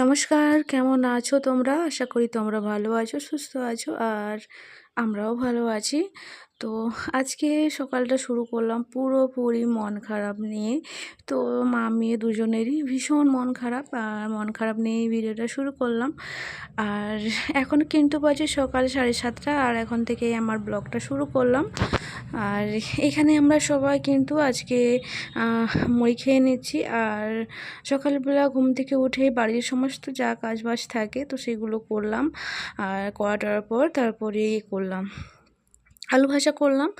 নমস্কার, কেমন আছো তোমরা? আশা করি তোমরা ভালো আছো, সুস্থ আছো, আর আমরাও ভালো আছি। তো আজকে সকালটা শুরু করলাম পুরোপুরি মন খারাপ নিয়ে। তো মা মেয়ে দুজনেরই ভীষণ মন খারাপ, আর মন খারাপ নিয়েই ভিডিওটা শুরু করলাম। আর এখন কিন্তু বাজে সকাল সাড়ে সাতটা, আর এখন থেকেই আমার ব্লগটা শুরু করলাম। আর এখানে আমরা সবাই কিন্তু আজকে মই খেয়ে নিচ্ছি। আর সকালবেলা ঘুম থেকে উঠে বাড়ির সমস্ত যা কাজবাজ থাকে তো সেগুলো করলাম। আর করাটার পর তারপরে করলাম। আলু ভাজা করলাম।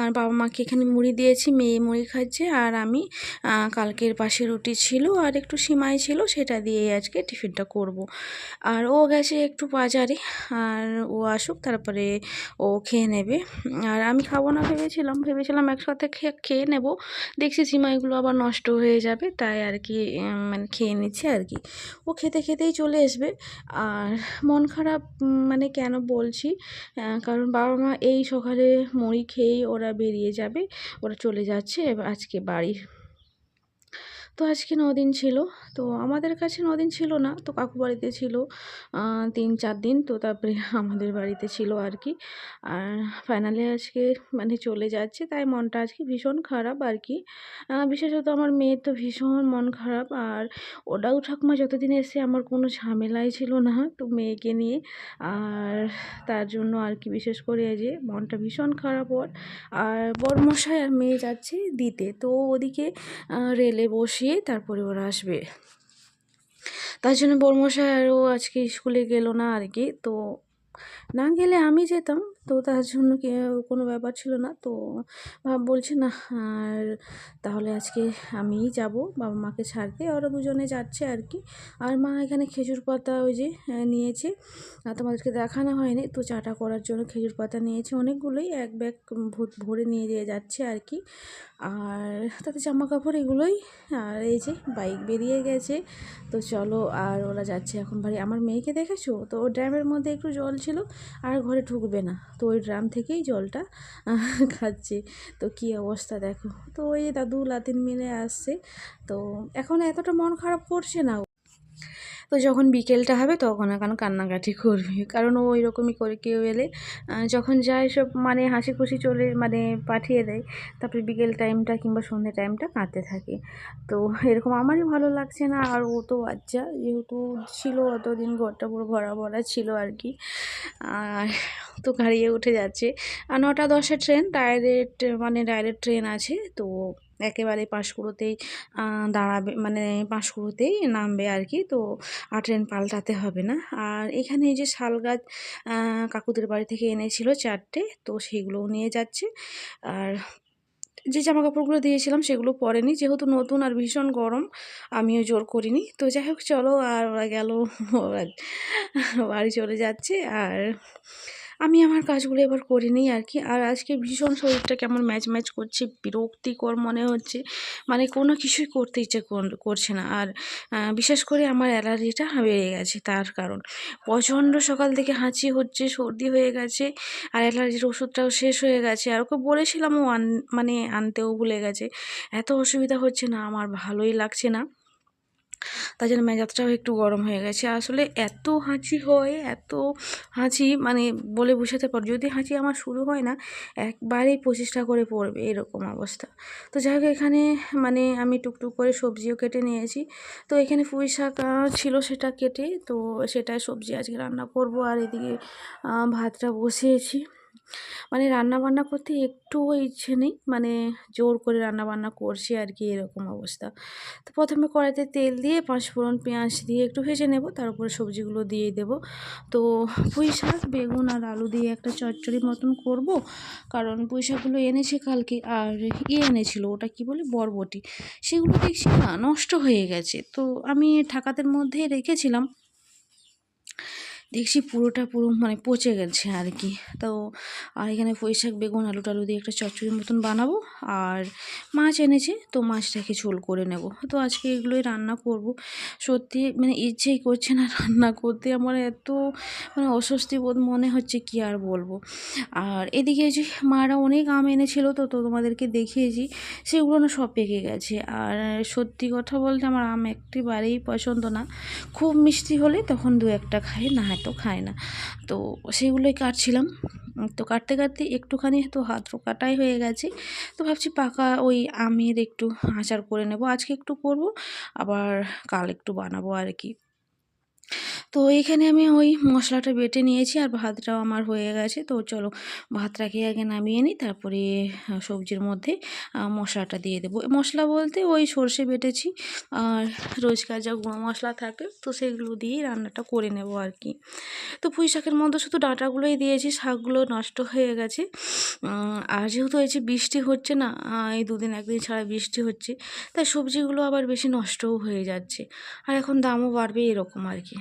আর বাবা মাকে এখানে মুড়ি দিয়েছি, মেয়ে মুড়ি খাচ্ছে আর আমি কালকের পাশে রুটি ছিল আর একটু সিমাই ছিল সেটা দিয়ে আজকে টিফিনটা করব। আর ও গেছে একটু বাজারে, আর ও আসুক তারপরে ও খেয়ে নেবে। আর আমি খাব না ভেবেছিলাম ভেবেছিলাম একসাথে খেয়ে খেয়ে নেব। দেখছি সিমাইগুলো আবার নষ্ট হয়ে যাবে, তাই আর কি মানে খেয়ে নিচ্ছি আর কি। ও খেতে খেতেই চলে আসবে। আর মন খারাপ মানে কেন বলছি কারণ বাবা মা এই সকালে মুড়ি খেয়েই ওরা বেরিয়ে যাবে। ওরা চলে যাচ্ছে আজকে বাড়ি। তো আজকে দিন ছিল। তো আমাদের কাছে দিন ছিল না, তো কাকু বাড়িতে ছিল তিন চার দিন। তো তারপরে আমাদের বাড়িতে ছিল আর কি। আর ফাইনালি আজকে মানে চলে যাচ্ছে, তাই মনটা আজকে ভীষণ খারাপ আর কি। বিশেষত আমার মেয়ের তো ভীষণ মন খারাপ। আর ওটাও ঠাকুমা যতদিন এসে আমার কোনো ঝামেলাই ছিল না, তো মেয়েকে নিয়ে। আর তার জন্য আর কি বিশেষ করে যে মনটা ভীষণ খারাপ ওর। আর বড়মশাই আর মেয়ে যাচ্ছে দিতে। তো ওদিকে রেলে বসিয়ে তারপরে ওরা আসবে। তার জন্য বর্মশাই আরও আজকে স্কুলে গেল না আর কি। তো না গেলে আমি যেতাম তো তার জন্য কোনো ব্যাপার ছিল না। তো বলছে, না, আর তাহলে আজকে আমিই যাব, বাবা মাকে ছাড়তে ওরা দুজনে যাচ্ছে আর কি। আর মা এখানে খেজুর পাতা ওই যে নিয়েছে। তোমাদেরকে দেখানো হয়নি। তো চাটা করার জন্য খেজুর পাতা নিয়েছে। অনেকগুলোই এক ব্যাগ ভরে নিয়ে দিয়ে যাচ্ছে আর কি। আর তাতে জামা কাপড় এগুলোই। আর এই যে, বাইক বেরিয়ে গেছে। তো চলো, আর ওরা যাচ্ছে এখন বাড়ি। আমার মেয়েকে দেখেছ? তো ড্রামের মধ্যে একটু জল ছিল, আর ঘরে ঢুকবে না। তো ওই ড্রাম থেকেই জলটা খাচ্ছে। তো কি অবস্থা দেখো। তো ওই দাদু লাতিন মিলে আসছে। তো এখন এতটা মন খারাপ করছে না তো যখন বিকেলটা হবে তখন এখন কান্নাকাটি করবে? কারণ ও ওই রকমই করে কেউ এলে যখন যায় সব মানে হাসি খুশি চলে মানে পাঠিয়ে দেয়, তারপরে বিকেল টাইমটা কিংবা সন্ধ্যে টাইমটা কাঁদতে থাকে। তো এরকম আমারই ভালো লাগছে না, আর ও তো বাচ্চা, যেহেতু ছিল অতদিন ঘরটা পুরো ভরা ভরা ছিল আর কি। আর তো গাড়িয়ে উঠে যাচ্ছে। আর নটা দশে ট্রেন ডাইরেক্ট মানে ডাইরেক্ট ট্রেন আছে, তো একেবারে পাঁশকুড়োতেই দাঁড়াবে মানে পাঁশকুড়োতেই নামবে আর কি তো আর ট্রেন পাল্টাতে হবে না। আর এখানে এই যে শাল গাছ কাকুদের বাড়ি থেকে এনেছিল চারটে, তো সেগুলোও নিয়ে যাচ্ছে। আর যে জামা কাপড়গুলো দিয়েছিলাম সেগুলো পরেনি যেহেতু নতুন আর ভীষণ গরম, আমিও জোর করিনি। তো যাই হোক, চলো আর ওরা গেল বাড়ি চলে যাচ্ছে। আর আমি আমার কাজগুলো এবার করে নিই আর কি। আর আজকে ভীষণ শরীরটা কেমন ম্যাচ ম্যাচ করছে, বিরক্তিকর মনে হচ্ছে। মানে কোনো কিছুই করতে ইচ্ছে করছে না। আর বিশেষ করে আমার অ্যালার্জিটা বেড়ে গেছে তার কারণ। প্রচণ্ড সকাল থেকে হাঁচি হচ্ছে, সর্দি হয়ে গেছে, আর অ্যালার্জির ওষুধটাও শেষ হয়ে গেছে। আর ওকে বলেছিলাম ও আন মানে আনতেও ভুলে গেছে। এত অসুবিধা হচ্ছে না, আমার ভালোই লাগছে না। তার জন্য মেজাজটাও একটু গরম হয়ে গেছে। আসলে এত হাঁচি হয়, এত হাঁচি মানে বলে বুঝাতে পার, যদি হাঁচি আমার শুরু হয় না, একবারেই পঁচিশটা করে পড়বে এরকম অবস্থা। তো যাই হোক, এখানে মানে আমি টুকটুক করে সবজিও কেটে নিয়েছি। তো এখানে পুঁই শাক ছিল সেটা কেটে, তো সেটাই সবজি আজকে রান্না করব। আর এদিকে ভাতটা বসিয়েছি। মানে রান্না বান্না করতে একটুও ইচ্ছে নেই। মানে জোর করে রান্না বান্না করছি আর কি এরকম অবস্থা। তো প্রথমে কড়াইতে তেল দিয়ে পাঁচফোড়ন পেঁয়াজ দিয়ে একটু ভেজে নেব, তারপরে সবজিগুলো দিয়ে দেব। তো পুঁই শাক, বেগুন আর আলু দিয়ে একটা চচ্চড়ি মতন করব। কারণ পুঁই শাকগুলো এনেছে কালকে, আর ইয়ে এনেছিল, ওটা কি বলে, বরবটি। সেগুলো দেখছি না, নষ্ট হয়ে গেছে। তো আমি ঠাকাতের মধ্যেই রেখেছিলাম। দেখছি পুরোটা পুরো মানে পচে গেছে আর কি। তো আর এখানে পুঁই শাক, বেগুন, আলু টালু দিয়ে একটা চচ্চড়ির মতন বানাবো আর মাছ এনেছে, তো মাছটাকে ঝোল করে নেব। তো আজকে এগুলোই রান্না করব। সত্যি মানে ইচ্ছেই করছে না রান্না করতে। আমার এত মানে অস্বস্তি বোধ মনে হচ্ছে কি আর বলব। আর এদিকে যে মারা অনেক আম এনেছিল, তো তো তোমাদেরকে দেখিয়েছি, সেগুলো না সব পেকে গেছে। আর সত্যি কথা বলতে আমার আম একেবারেই পছন্দ না। খুব মিষ্টি হলে তখন দু একটা খাই, না তো খায় না। তো সেগুলোই কাটছিলাম। তো কাটতে কাটতে একটুখানি তো হাত কাটাই হয়ে গেছে। তো ভাবছি পাকা ওই আমের একটু আচার করে নেব। আজকে একটু করব, আবার কাল একটু বানাবো আর কি। তো এখানে আমি ওই মশলাটা বেটে নিয়েছি আর ভাতটাও আমার হয়ে গেছে। তো চলো ভাতটাকে আগে নামিয়ে নিই, তারপরে সবজির মধ্যে মশলাটা দিয়ে দেবো। মশলা বলতে ওই সর্ষে বেটেছি আর রোজকার যা গুঁড়ো মশলা থাকে, তো সেগুলো দিয়েই রান্নাটা করে নেব আর কি তো পুঁই শাকের মধ্যে শুধু ডাঁটাগুলোই দিয়েছি, শাকগুলো নষ্ট হয়ে গেছে। আর যেহেতু এই যে বৃষ্টি হচ্ছে না এই দুদিন একদিন ছাড়া বৃষ্টি হচ্ছে, তাই সবজিগুলো আবার বেশি নষ্টও হয়ে যাচ্ছে। আর এখন দামও বাড়বে এরকম আর কি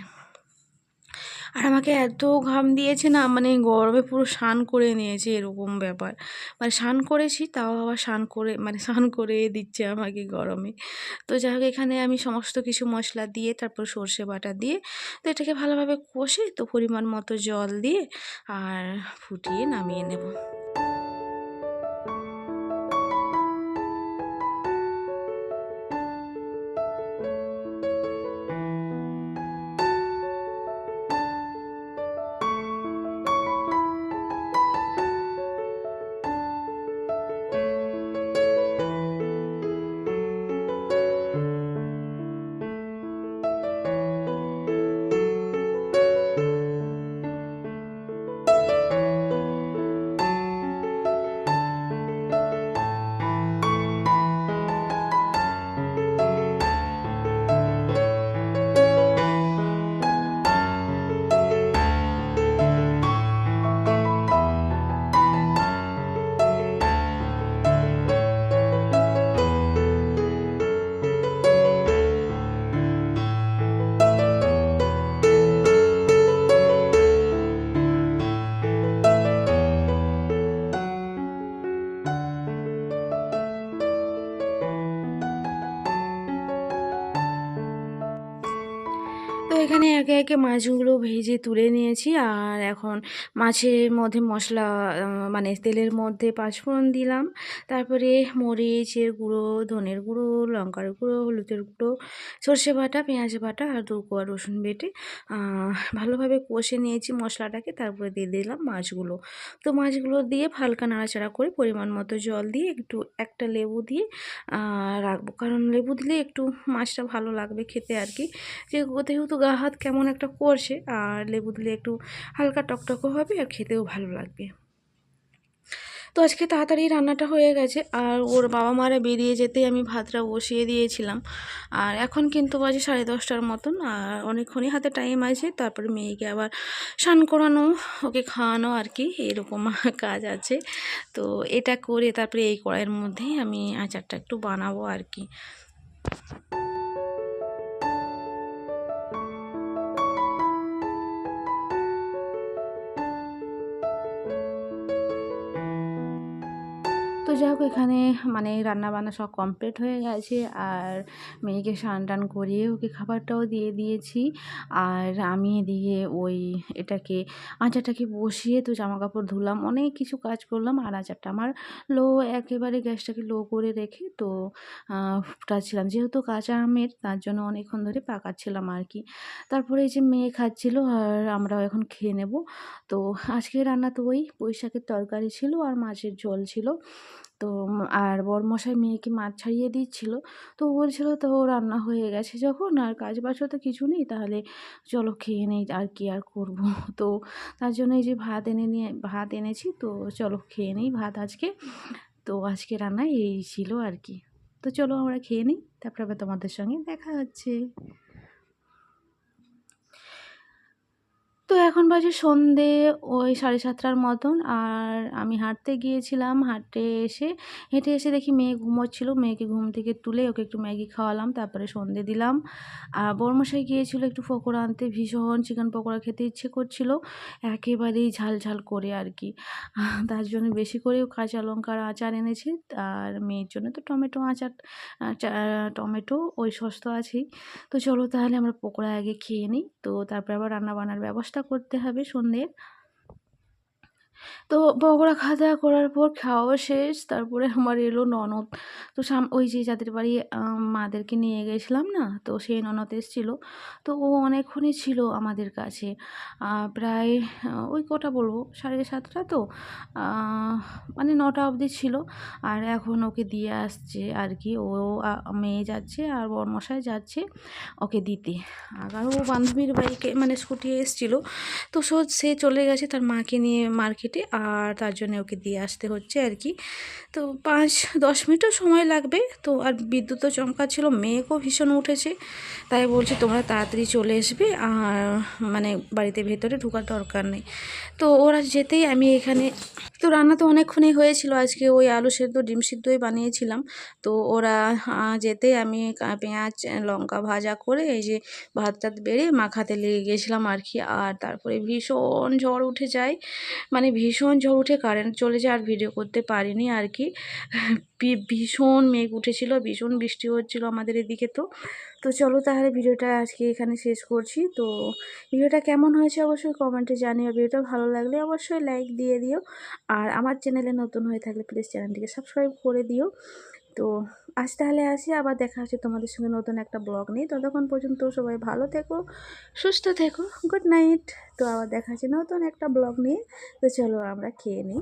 আর আমাকে এত ঘাম দিয়েছে না মানে গরমে পুরো স্নান করে নিয়েছে এরকম ব্যাপার। মানে স্নান করেছি, তাও আবার স্নান করে মানে স্নান করে দিচ্ছে আমাকে গরমে। তো যাই হোক, এখানে আমি সমস্ত কিছু মশলা দিয়ে, তারপর সর্ষে বাটা দিয়ে, তো এটাকে ভালোভাবে কষে, তো পরিমাণ মতো জল দিয়ে, আর ফুটিয়ে নামিয়ে নেব। এখানে একে একে মাছগুলো ভেজে তুলে নিয়েছি। আর এখন মাছের মধ্যে মশলা মানে তেলের মধ্যে পাঁচফোড়ন দিলাম। তারপরে মরিচের গুঁড়ো, ধনের গুঁড়ো, লঙ্কার গুঁড়ো, হলুদের গুঁড়ো, সর্ষে বাটা, পেঁয়াজ বাটা আর দু কোয়া রসুন বেটে ভালোভাবে কষে নিয়েছি মশলাটাকে। তারপরে দিয়ে দিলাম মাছগুলো। তো মাছগুলো দিয়ে হালকা নাড়াচাড়া করে পরিমাণ মতো জল দিয়ে একটু একটা লেবু দিয়ে রাখব। কারণ লেবু দিলে একটু মাছটা ভালো লাগবে খেতে আর কি। যেহেতু গা হাত কেমন একটা করছে, আর লেবু দিলে একটু হালকা টকটকও হবে আর খেতেও ভালো লাগবে। তো আজকে তাড়াতাড়ি রান্নাটা হয়ে গেছে, আর ওর বাবা মারা বেরিয়ে যেতেই আমি ভাতটা বসিয়ে দিয়েছিলাম। আর এখন কিন্তু বাজে সাড়ে দশটার মতন, আর অনেকক্ষণই হাতে টাইম আছে, তারপরে মেয়েকে আবার স্নান করানো, ওকে খাওয়ানো আর কি, এরকম কাজ আছে। তো এটা করে তারপরে এই কড়াইয়ের মধ্যেই আমি আচারটা একটু বানাবো আর কি। যাই হোক, এখানে মানে রান্না বান্না সব কমপ্লিট হয়ে গেছে। আর মেয়েকে স্নান টান করিয়ে ওকে খাবারটাও দিয়ে দিয়েছি। আর আমি এদিকে ওই এটাকে, আচারটাকে বসিয়ে তো জামা কাপড় ধুলাম, অনেক কিছু কাজ করলাম। আর আচারটা আমার লো, একেবারে গ্যাসটাকে লো করে রেখে তো ফুটাচ্ছিলাম। যেহেতু কাঁচা আমের, তার জন্য অনেকক্ষণ ধরে পাকাচ্ছিলাম আর কি। তারপরে এই যে মেয়ে খাচ্ছিল, আর আমরাও এখন খেয়ে নেব। তো আজকে রান্না তো ওই পুঁই শাকের তরকারি ছিল আর মাছের ঝোল ছিল। তো আর বরমশাই মেয়েকে মাছ ছাড়িয়ে দিচ্ছিল। তো বলছিল, তো রান্না হয়ে গেছে যখন, আর কাজ বাজও তো কিছু নেই, তাহলে চলো খেয়ে নেই, আর কি আর করব? তো তার জন্য এই যে ভাত এনে নিয়ে, ভাত এনেছি, তো চলো খেয়ে নেই ভাত আজকে। তো আজকে রান্না এই ছিল আর কি। তো চলো আমরা খেয়ে নিই, তারপরে আবার তোমাদের সঙ্গে দেখা হচ্ছে। এখন বাজে সন্ধে ওই সাড়ে সাতটার মতন আর আমি হাঁটতে গিয়েছিলাম। হাঁটতে এসে, হেঁটে এসে দেখি মেয়ে ঘুমোচ্ছিল। মেয়েকে ঘুম থেকে তুলে ওকে একটু ম্যাগি খাওয়ালাম, তারপরে সন্ধে দিলাম। আর বর্মশাই গিয়েছিল একটু পকোড়া আনতে, ভীষণ চিকেন পকোড়া খেতে ইচ্ছে করছিল। একেবারেই ঝাল ঝাল করে আর কি। তার জন্য বেশি করেও কাঁচা লঙ্কার আচার এনেছি। আর মেয়ের জন্য তো টমেটো আচার টমেটো, ওই সস আছেই। তো চলো তাহলে আমরা পকোড়া আগে খেয়ে নিই। তো তারপরে আবার রান্না বান্নার ব্যবস্থা করতে হবে সন্ধ্যের। তো পকোড়া খাওয়া দাওয়া করার পর খাওয়া শেষ। তারপরে আমার এলো ননদ। তো সাম ওই যে যাদের বাড়ি মাদেরকে নিয়ে গেছিলাম না, তো সেই ননদ এসেছিল। তো ও অনেকক্ষণই ছিল আমাদের কাছে। প্রায় ওই কটা বলব? সাড়ে সাতটা তো? মানে নটা অবধি ছিল। আর এখন ওকে দিয়ে আসছে আর কি ও মেয়ে যাচ্ছে আর বরমশাই যাচ্ছে ওকে দিতে। আর ও বান্ধবীর বাইকে মানে স্কুটি এসেছিল। তো সে চলে গেছে তার মাকে নিয়ে মার্কেটে আর তার জন্য ওকে দিয়ে আসতে হচ্ছে আর কি। তো পাঁচ, দশ মিনিটও সময় লাগবে। তো আর বিদ্যুৎও চমকাচ্ছিল মেঘও ভীষণ উঠেছে। তাই বলছে তোমরা তাড়াতাড়ি চলে আসবে। আর মানে বাড়িতে ভেতরে ঢোকার দরকার নেই। তো ওরা যেতেই আমি এখানে তো রান্না তো অনেকক্ষণই হয়েছিল। আজকে ওই আলু সেদ্ধ, ডিম সিদ্ধই বানিয়েছিলাম। তো ওরা যেতেই আমি পেঁয়াজ, লঙ্কা ভাজা করে এই যে ভাত টাত বেড়ে মাখাতে লেগে গেছিলাম আর কি। আর তারপরে ভীষণ ঝড় উঠে যায়। মানে ভীষণ ঝড় উঠে কারেন্ট চলে যায় আর ভিডিও করতে পারিনি আর কি। ভীষণ মেঘ উঠেছিল, ভীষণ বৃষ্টি হচ্ছিল আমাদের এদিকে তো। তো চলো তাহলে ভিডিওটা আজকে এখানে শেষ করছি। তো ভিডিওটা কেমন হয়েছে অবশ্যই কমেন্টে জানিও। ভিডিওটা ভালো লাগলে অবশ্যই লাইক দিয়ে দিও। আর আমার চ্যানেলে নতুন হয়ে থাকলে প্লিজ চ্যানেলটিকে সাবস্ক্রাইব করে দিও। তো আজ তাহলে আসি, আবার দেখা হচ্ছে তোমাদের সঙ্গে নতুন একটা ব্লগ নেই ততক্ষণ পর্যন্ত সবাই ভালো থেকো, সুস্থ থেকো গুড নাইট তো আবার দেখা হচ্ছে নতুন একটা ব্লগ নিয়ে। তো চলো আমরা খেয়ে নিই।